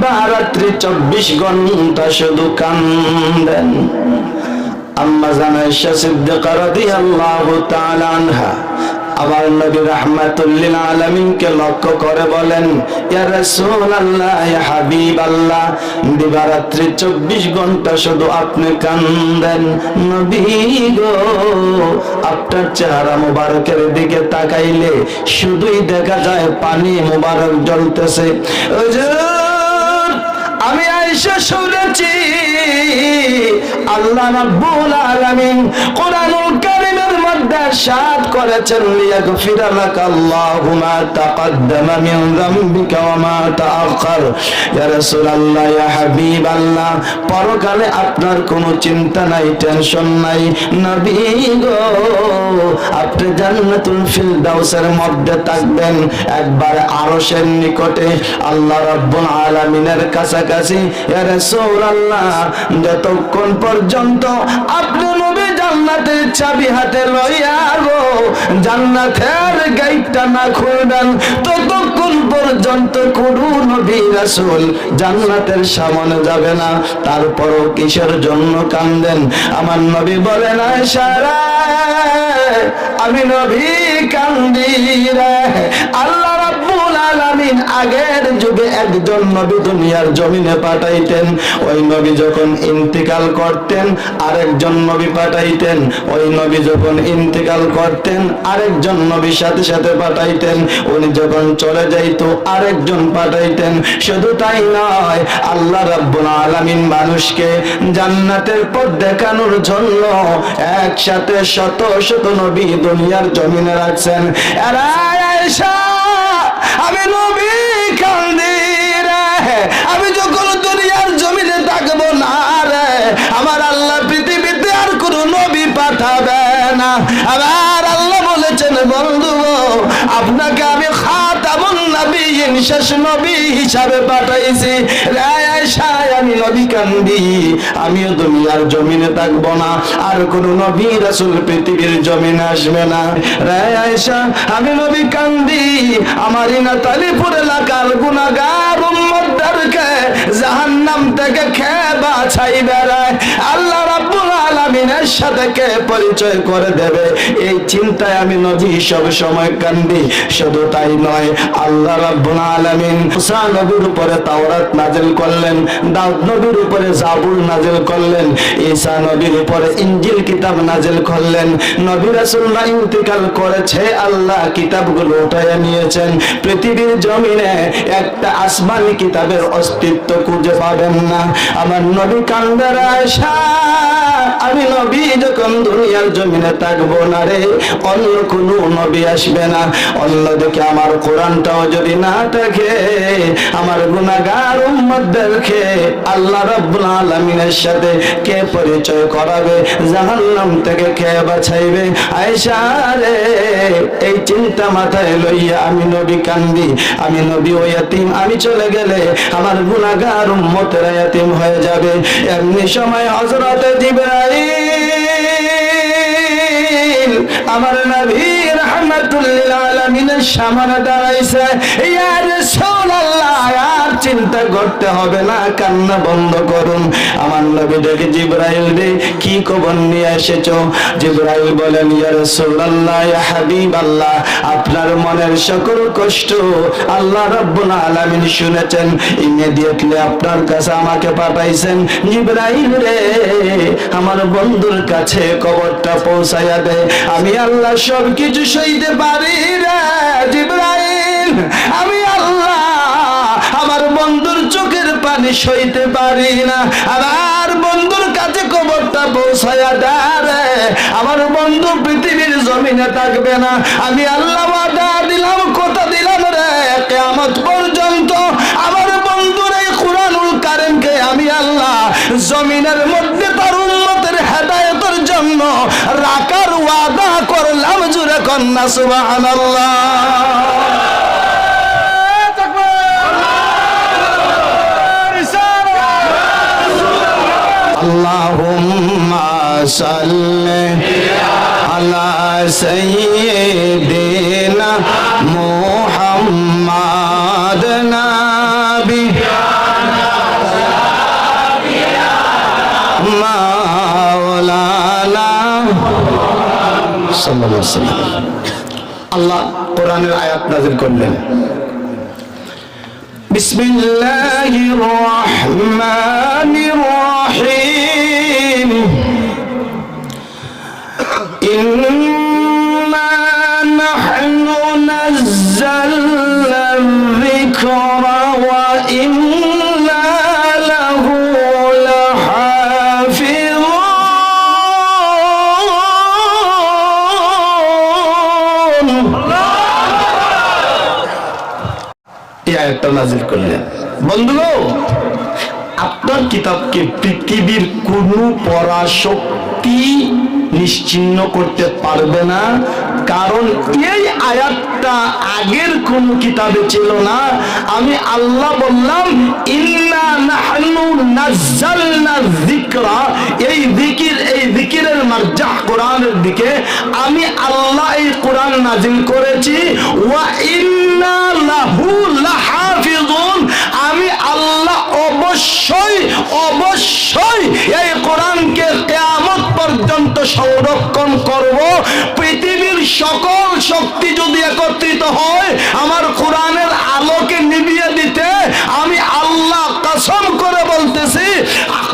দিবা রাত্রি চব্বিশ ঘণ্টা শুধু কান্দেন। আম্মা জানাইশা সিদ্দিকা রাদিয়াল্লাহু তাআলা আনহা আমার নবী রাহমাতুল্লিল আলামিনকে লক্ষ্য করে বলেন দিবারাত্রি 24 ঘণ্টা শুধু আপনি কান্দেন। নবী গো, আপনার চেহারা মোবারকের দিকে তাকাইলে শুধুই দেখা যায় পানি মোবারক জ্বলতেছে। হুজুর আয়েশা শুনেছি, আল্লাহ রাব্বুল আলামিন কোরআনুল কারীমের মধ্যে করেছেন মা তাকদ্দামা মিন যামবিকা ওয়া মা তাআখার ইয়া রাসূলুল্লাহ, ইয়া পরকালে আপনার কোনো চিন্তা নাই, টেনশন নাই। নবী গো আপনি জান্নাতুল ফিরদাউসের মধ্যে থাকবেন। একবার আরশের নিকটে আল্লাহ রাব্বুল আলামিনের কাছাকাছি ইয়া রাসূলুল্লাহ, যতক্ষণ পর্যন্ত আপনি নবী জান্নাতের চাবি হাতে লইয়া গো, জান্নাতের গেটটা না খুলবেন, ততক্ষণ পর্যন্ত কোনো নবী রাসূল জান্নাতের সামনে যাবে না। তারপরও কিসের জন্য কান্দেন? আমার নবী বলেন সারা আমি নবী কান্দি রে। আল্লাহ আলামিন আগের যুগে একজন নবী দুনিয়ার জমিনে পাঠাইতেন। ওই নবী যখন ইন্তিকাল করতেন, আরেকজন নবী পাঠাইতেন। ওই নবী যখন ইন্তিকাল করতেন, আরেকজন নবী সাথে সাথে পাঠাইতেন। উনি যখন চলে যাইতো, আরেকজন পাঠাইতেন। শুধু তাই নয়, আল্লাহ রাব্বুল আলামিন মানুষকে জান্নাতের পথ দেখানোর জন্য একসাথে শত শত নবী দুনিয়ার জমিনে রাখছেন। এরা আমি নবী কান্দি রে। আমি যখন দুনিয়ার জমিনে থাকব না রে, আমার আল্লাহ পৃথিবীতে আর কোন নবী পাঠাবে না। আবার আল্লাহ বলেছেন বন্ধু আপনাকে শেষ নবী হিসাবে পাঠাইছি। আমি নবী কান্দি। আমিও দুনিয়ার জমিনে থাকব না। আর কোন নবী রাসূল পৃথিবীর জমিনে আসবে না। রে আয়েশা আমি নবী কান্দি। আমার ইনা তালিপুর এলাকার উম্মতদেরকে জাহান্নাম থেকে খেয়ে বাছাই বেড়ায় আল্লাহ আলামিনের সাথে কে পরিচয় করে দেবে? এই চিন্তায় আমি নবী সব সময় কান্দি। শুধু তাই নয়, আল্লাহ রাব্বুল আলামিন মুসা নবীর উপরে তাওরাত নাজিল করলেন, দাউদ নবীর উপরে জাবুর নাজিল করলেন, ঈসা নবীর উপরে ইনজিল কিতাব নাজিল করলেন। নবী রাসূলরা ইন্তিকাল করেছে, আল্লাহ কিতাবগুলো উঠাইয়া নিয়েছেন। পৃথিবীর জমিনে একটা আসমানি কিতাবের অস্তিত্ব খুঁজে পাবেন না। আমার নবী কান্দারা আশা আমি নবী যখন দুনিয়ার জমিনে থাকব না রে, অন্য কোনো নবী আসবে না। অন্যদিকে আমার কোরআনটাও যদি না থাকে, আমার গুনাহগার উম্মতদেরকে আল্লাহ রাব্বুল আলামিনের সাথে কে পরিচয় করাবে? জাহান্নাম থেকে কে বাঁচাইবে আয়েশা রে, এই চিন্তা মাথায় লইয়া আমি নবী কান্দি, আমি নবী ও ইয়াতিম, আমি চলে গেলে আমার গুনাহগার উম্মতেরা ইয়াতিম হয়ে যাবে। এমনি সময় হযরতে জিবরাইল আমার নবী রাহমাতুল্লিল আলামিনের সামনে দাঁড়াইছে। ইয়া আর চিন্তা করতে হবে না, কান্না বন্ধ করুন। আমার নবী দেখে জিবরাইল রে, কি খবর নিয়ে এসেছ? জিবরাইল বলেন, ইয়া রাসূলুল্লাহ, ইয়া হাবিবাল্লাহ, আপনার মনের সকল কষ্ট আল্লাহ রাব্বুল আলামিন শুনেছেন। ইমিডিয়েটলি আপনার কাছে আমাকে পাঠাইছেন। জিবরাইল রে, আমার বন্ধুর কাছে খবরটা পৌঁছাইয়া দে। আমি আল্লাহ সব কিছু সইতে পারি রে, জিবরাইল। আমি আল্লাহ বন্ধুর চোখের পানি সইতে পারি না। আমার বন্ধুর কাছে খবরটা পৌঁছায়া দাঁড়ে আমার বন্ধু পৃথিবীর জমিনে থাকবে না। আমি আল্লাহ দিলাম, কথা দিলাম রে। কেয়ামত পর্যন্ত আমার বন্ধুর এই কোরআনুল কারিমকে আমি আল্লাহ জমিনের মধ্যে তার উন্মতের হেদায়তের জন্য রাখার ওয়াদা করলাম জুড়ে কন্যা, সুবহানাল্লাহ। اللهم صل على سيدنا محمد نبينا مولانا صلى الله عليه وسلم الله قرآن الآيات نازل করলেন بسم الله الرحمن إنا نحن نزلنا الذكر وإنا له لحافظون এই আয়াতটা নাজিল করলেন বন্ধুগো আপনার কিতাবকে পৃথিবীর কোন পড়া শক্তি নিশ্চিন্ন করতে পারবে না। কারণ এই আয়াতটা আগের কোন কিতাবে ছিল না। আমি আল্লাহ বললাম আমি আল্লাহ এই কোরআন নাজিল করেছি। ওয়া ইন্না লাহু লাহাফিজুন আমি আল্লাহ অবশ্যই অবশ্যই এই কোরআনকে কিয়ামত পর্যন্ত সংরক্ষণ করব। পৃথিবীর সকল শক্তি যদি একত্রিত হয়, আমার কোরআনের আলোকে নিভিয়ে দিতে আমি আল্লাহ কসম করে বলতেছি,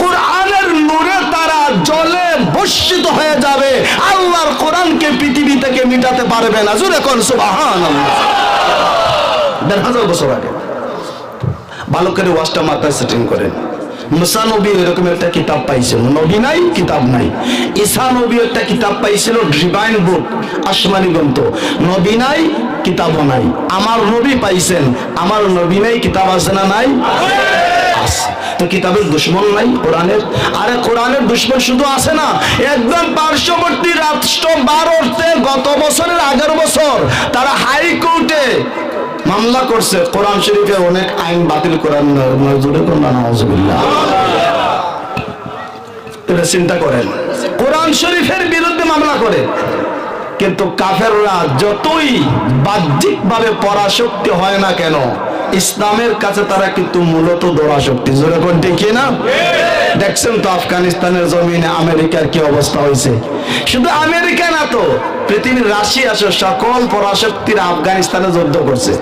কোরআনের নূরে তারা জলে বর্ষিত হয়ে যাবে। আল্লাহর কোরআনকে পৃথিবী থেকে মিটাতে পারবে না। জুড়ে কোন সুবহানাল্লাহ। দেড় হাজার বছর আগে ভালো করে ওয়াজটা মাথায় সেটিং করেন। মুসা নবী এরকম একটা কিতাব পাইছিল। নবী নাই, কিতাব নাই। ঈসা নবী একটা কিতাব পাইছিল ডিভাইন বুক আসমানি গ্রন্থ। নবী নাই নাই। আমার নবী পাইছেন, আমার নবী নাই, কিতাব আছে না নাই? তো কিতাবের দুশ্মন নাই, কোরআনের? আরে কোরআনের দুশ্মন শুধু আছে না, একদম পার্শ্ববর্তী রাষ্ট্র ভারতে গত বছরের আগের বছর তারা মামলা করছে, কোরআন শরীফে অনেক আইন বাতিল করার নাউজুবিল্লাহ। এটা চিন্তা করেন, কোরআন শরীফের বিরুদ্ধে মামলা করে, কিন্তু কাফেররা যতই বাহ্যিক ভাবে পরাশক্তি হয় না কেন ইসলামের কাছে তারা কিন্তু মূলত দোড়া শক্তি জোরে কোন ঠিক না দেখছেন তো আফগানিস্তানের জমিনে আমেরিকার কি অবস্থা হয়েছে? শুধু আমেরিকা না তো, পৃথিবীর রাশিয়া সহ সকল পরাশক্তিরা আফগানিস্তানে যুদ্ধ করছে।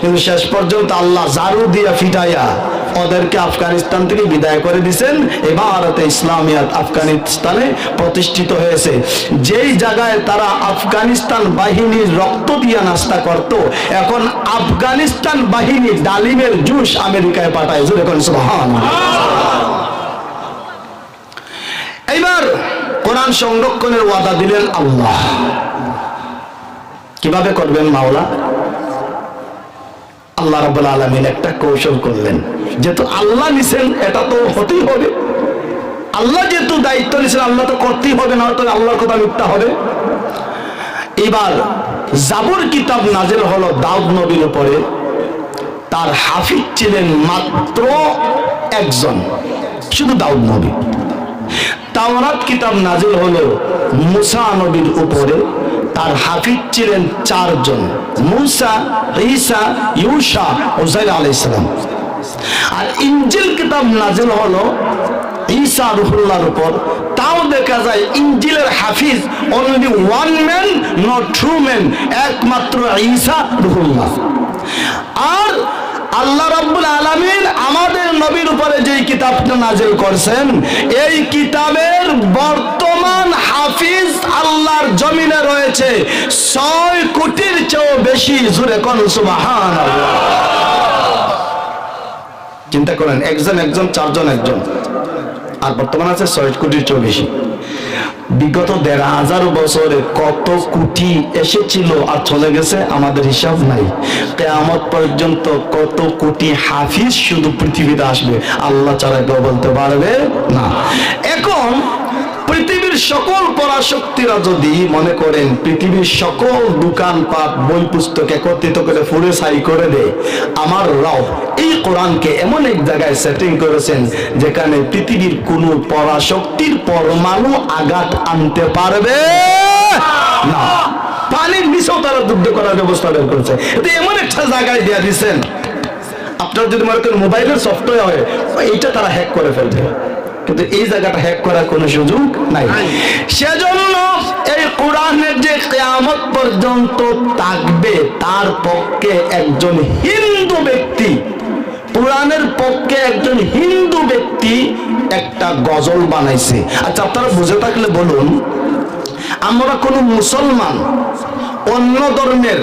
কিন্তু শেষ পর্যন্ত আল্লাহ জারু দিয়া ফিটাইয়া ওদেরকে আফগানিস্তান থেকে বিদায় করে দিছেন। এই ভারতে ইসলামিয়াত আফগানিস্তানে প্রতিষ্ঠিত হয়েছে। যেই জায়গায় তারা আফগানিস্তান বাহিনীর রক্ত দিয়া নাস্তা করত, এখন আফগানিস্তান বাহিনী ডালিমের জুস আমেরিকায় পাঠায়। জুড়ে এইবার কোরআন সংরক্ষণের ওয়াদা দিলেন আল্লাহ। কীভাবে করবেন মাওলা? আল্লাহ রাব্বুল আলামিন একটা কৌশল করলেন। যেহেতু আল্লাহ নিছেন, এটা তো হতেই হবে। আল্লাহ যেহেতু দায়িত্ব নিছেন, আল্লাহ তো করতেই হবে, না হয়তো আল্লাহর কথা মিথ্যা হবে। এবার, জাবুর কিতাব নাজেল হলো দাউদ নবীর উপরে। তার হাফিজ ছিলেন মাত্র একজন, শুধু দাউদ নবী। তাওরাত কিতাব নাজিল হলো মুসা নবীর উপরে। তার হাফিজ ছিলেন চারজন, মুসা, ঈসা, ইউসা ওজাইর আলাইসালাম আর ইঞ্জিল কিতাব নাজিল হলো ঈসা রুহুল্লাহর উপর। তাও দেখা যায় ইঞ্জিলের হাফিজ only one man not true man একমাত্র ঈসা রুহুল্লাহ। আর আল্লাহ রাব্বুল আলামিন আমাদের নবীর উপরে যেই কিতাবটা নাজিল করছেন, এই কিতাবের বর্তমান হাফিজ জমিনে রয়েছে ছয় কোটির চেয়েও বেশি জুড়ে কোন সুবাহান চিন্তা করেন, একজন একজন, চারজন একজন। আর বর্তমান আছে ছয় কোটির চেয়েও বেশি। বিগত দেড় হাজার বছরে কত কোটি এসেছিল আর চলে গেছে আমাদের হিসাব নাই। কেয়ামত পর্যন্ত কত কোটি হাফিজ শুধু পৃথিবীতে আসবে, আল্লাহ ছাড়া বলতে পারবে না। এখন পৃথিবীর সকল পরাশক্তিরা যদি মনে করেন পৃথিবীর সকল দোকান দোকানপাট বই পুস্তক একত্রিত করে ফুরে সাই করে দেয়, আমার রব এই কোরআনকে এমন এক জায়গায় সেটিং করেছেন যেখানে পৃথিবীর কোন পরাশক্তির পরমাণু আঘাত আনতে পারবে না। পানির নিচেও তারা যুদ্ধ করার ব্যবস্থা বের করেছে। এমন একটা জায়গায় দেয়া দিচ্ছেন আপনার যদি মনে করেন মোবাইলের সফটওয়্যার হয়, এইটা তারা হ্যাক করে ফেলবে। কিন্তু এই জায়গাটা হ্যাক করার কোনো সুযোগ নাই। সেজন্য এই কোরআনের যে কেয়ামত পর্যন্ত থাকবে তার পক্ষে একজন হিন্দু ব্যক্তি কোরআনের পক্ষে একজন হিন্দু ব্যক্তি একটা গজল বানাইছে। আচ্ছা আপনারা বুঝে থাকলে বলুন আমরা কোন মুসলমান অন্য ধর্মের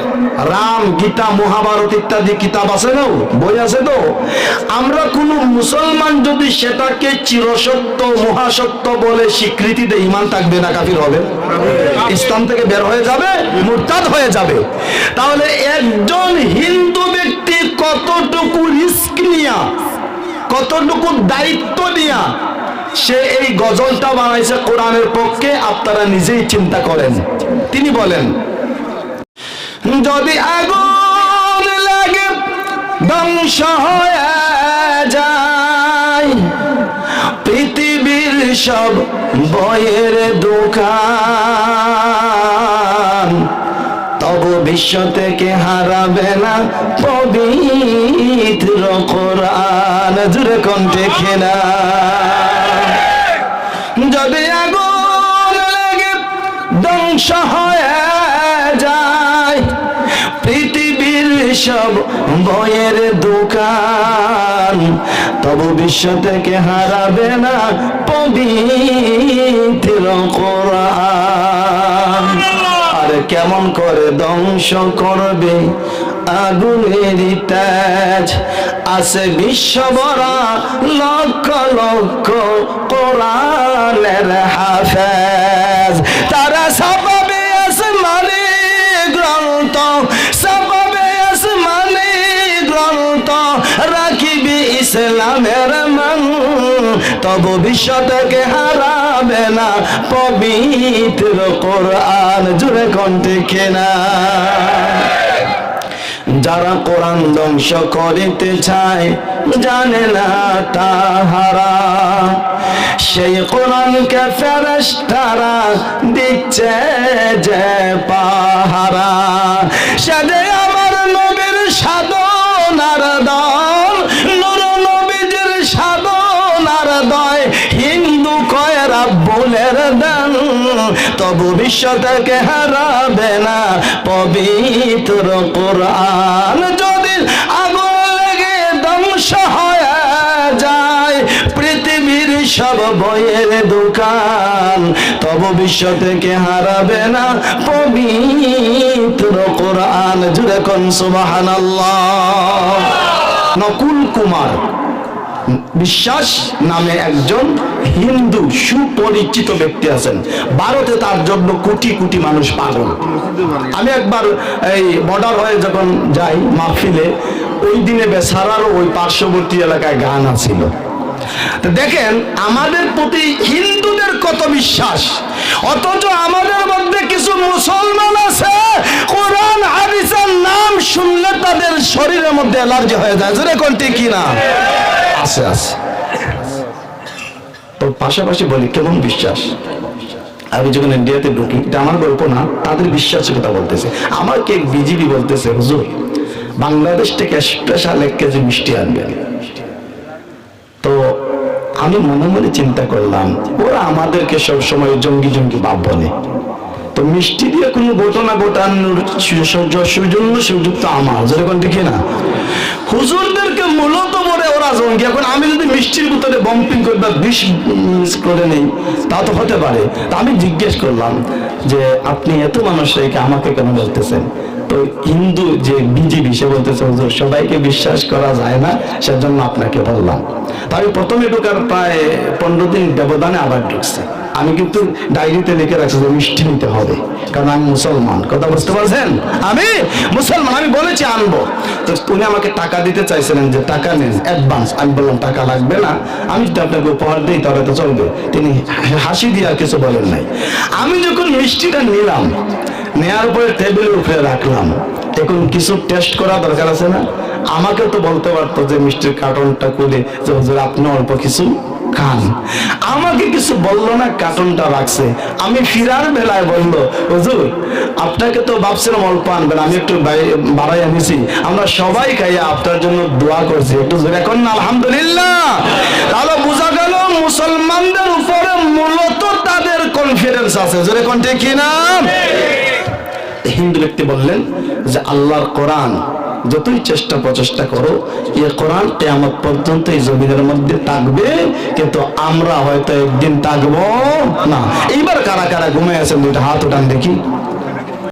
রাম, গীতা, মহাভারত ইত্যাদি কিতাব আছে না? বই আছে তো? আমরা কোন মুসলমান যদি সেটাকে চিরসত্য, মহাসত্য বলে স্বীকৃতি দেয় ইমান থাকবে না, কাফির হবে? ইসলাম থেকে বের হয়ে যাবে, মুরতাদ হয়ে যাবে। তাহলে একজন হিন্দু ব্যক্তি কতটুকু রিস্ক নিয়া, কতটুকু দায়িত্ব নিয়া সে এই গজলটা বানাইছে কোরআনের পক্ষে, আপনারা নিজেই চিন্তা করেন। তিনি বলেন যদি আগুন লাগে, ধ্বংস যায়। পৃথিবীর সব বইয়ের দোকান, তব বিশ্ব থেকে হারাবে না পবিত্র কোরআন। জুড়ে কণ্ঠে খেনা যদি আগুন লাগে, ধ্বংস হয়ে সব বইয়ের দোকান, তবু বিশ্ব থেকে হারাবে না পবিত্র কোরআন। আর কেমন করে ধ্বংস করবে আগুনের তেজ? আছে বিশ্ববরা লক্ষ লক্ষ কোরআনের হাফেজ। তারা সবাবে ইসলামের মান তবু বিশ্ব হারাবে না। পবিত্র কোরআন জুড়ে কণ্ঠে কেনা যারা কোরআন ধ্বংস করিতে চায়, জানে না তাহারা। সেই কোরআনকে ফেরেশতারা দিচ্ছে যে পাহারা। সাদে তবু বিশ্ব থেকে হারাবে না। পবিত্র কোরআন যদি আগুন লেগে ধ্বংস হয়ে যায়, পৃথিবীর সব বইয়ের দোকান তবু বিশ্ব থেকে হারাবে না। পবিত্র কোরআন জুড়ে কোন সুবহানাল্লাহ। নকুল কুমার বিশ্বাস নামে একজন হিন্দু সুপরিচিত ব্যক্তি আছেন। ভারতে তার জন্য কোটি কোটি মানুষ পাগল। আমি একবার এই বর্ডার হয়ে যখন যাই মাহফিলে, ওই দিনে বেসারারও ওই পার্শ্ববর্তী এলাকায় গান আছিল। দেখেন, আমাদের প্রতি হিন্দুদের কত বিশ্বাস, অথচ আমাদের মধ্যে কিছু মুসলমান আছে, কোরআন, হাদিসের নাম শুনলে তাদের শরীরের মধ্যে অ্যালার্জি হয়ে যায়। জোরে কোনটি কি না আছে আছে। তো পাশাপাশি বলি, কেমন বিশ্বাস? আমি যখন ইন্ডিয়াতে ঢুকি, এটা আমার গল্প না, তাদের বিশ্বাসের কথা বলতেছে। আমার কে বিজিবি বলতেছে, হুজুর, বাংলাদেশ থেকে স্পেশাল এক কেজি মিষ্টি আনবেন। তো আমি মনে মনে চিন্তা করলাম, ওরা আমাদেরকে সবসময় জঙ্গি জঙ্গি ভাব বলে। তো মিষ্টি দিয়ে কোনো ঘটনা ঘটানোর সু- সুজন্য সুযোগ তো আমার যেরকম দেখি না। ওরা জঙ্গি এখন আমি যদি মিষ্টির ভিতরে বম্পিং করে বা বিষ করে নেই, তা তো হতে পারে। আমি জিজ্ঞেস করলাম যে, আপনি এত মানুষ রেখে আমাকে কেন বলতেছেন? তো হিন্দু যে বিজেপি, সে বলতেছে, হুজুর, সবাইকে বিশ্বাস করা যায় না, সেজন্য আপনাকে বললাম। তো আমি প্রথমে ঢোকার প্রায় পনেরো দিন ব্যবধানে আবার ঢুকছি। আমি কিন্তু ডায়েরিতে লিখে রাখছি যে, মিষ্টি নিতে হবে, কারণ আমি মুসলমান। কথা বুঝতে পারছেন? আমি মুসলমান, আমি বলেছি, আনব। উনি আমাকে টাকা দিতে চাইছিলেন যে, টাকা নেন অ্যাডভান্স আমি বললাম, টাকা লাগবে না, আমি যদি আপনাকে উপহার দিই, তাহলে তো চলবে। তিনি হাসি দিয়ে আর কিছু বলেন নাই। আমি যখন মিষ্টিটা নিলাম, নেয়ার উপরে টেবিলের উপরে রাখলাম এখন কিছু টেস্ট করা দরকার আছে না? আমাকে তো বলতে পারতো যে, মিষ্টির কার্টনটা খুলে, যে হুজুর আপনি অল্প কিছু কান আমাকে কিছু বলল না কার্টুনটা রাখছে। আমি ফিরার বেলায় বলল হুজুর আপনাকে তো ভাবছিলাম অল্প আনবেন আমি একটু বাড়াই আনিছি। আমরা সবাই খাইয়া আপনার জন্য দোয়া করছি। একটু এখন না আলহামদুলিল্লাহ। তাহলে বোঝা গেল মুসলমানদের উপরে মূলত তাদের কনফিডেন্স আছে। জোরে কন্টে কি না হিন্দু ব্যক্তি বললেন যে আল্লাহর কোরআন যতই চেষ্টা প্রচেষ্টা করো এই কোরআন কেয়ামত পর্যন্ত এই জমিনের মধ্যে থাকবে, কিন্তু আমরা হয়তো একদিন থাকব না। এইবার কারা কারা ঘুমে আছেন, দুইটা হাত উঠান দেখি।